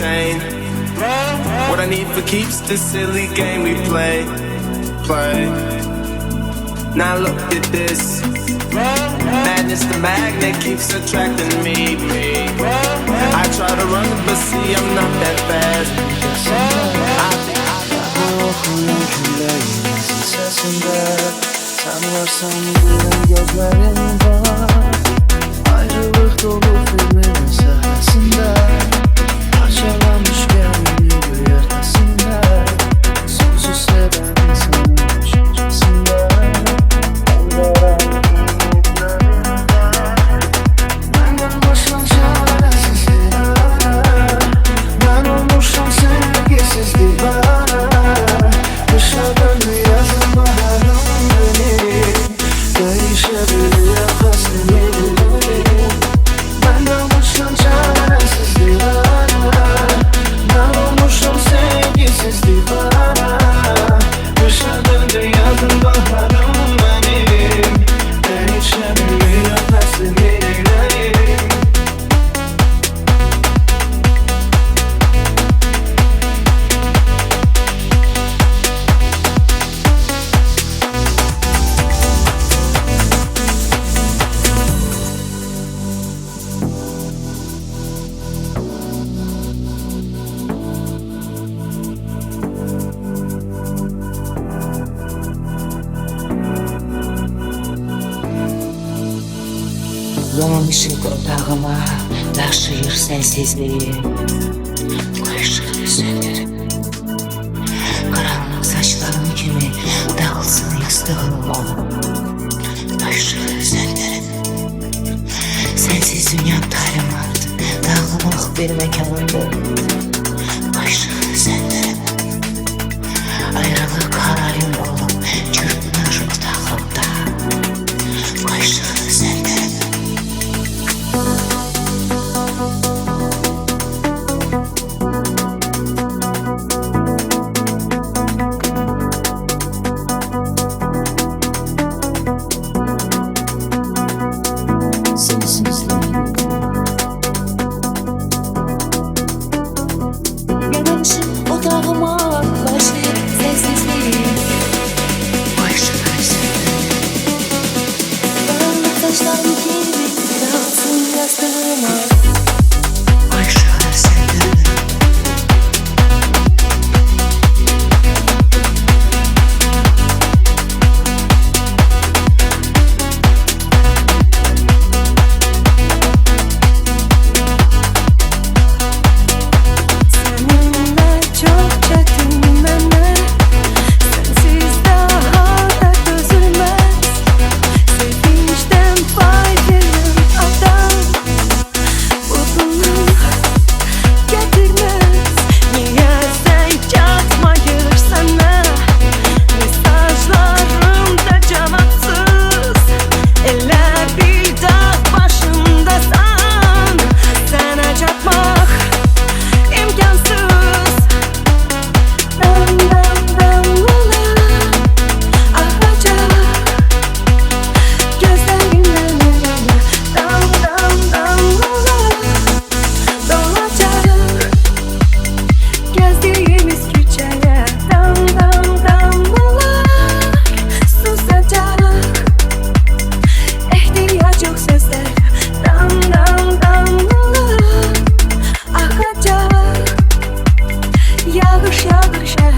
maintain. What I need for keeps this silly game we play, play. Now look at this. Madness, the magnet keeps attracting me, me. I try to run, but see I'm not that fast. I think Sen should be the first to Dolanmışıq otağıma, daşıyır sənsizliyi Qoy işıqını söndür Qaranlıq saçlarım kimi dağılsın yastığın onu Qoy işıqını söndür Sənsiz dünya taylamaz Dağılmaq bir məkanındır Qoy işıqını söndür Ayrılıq harayım olub wish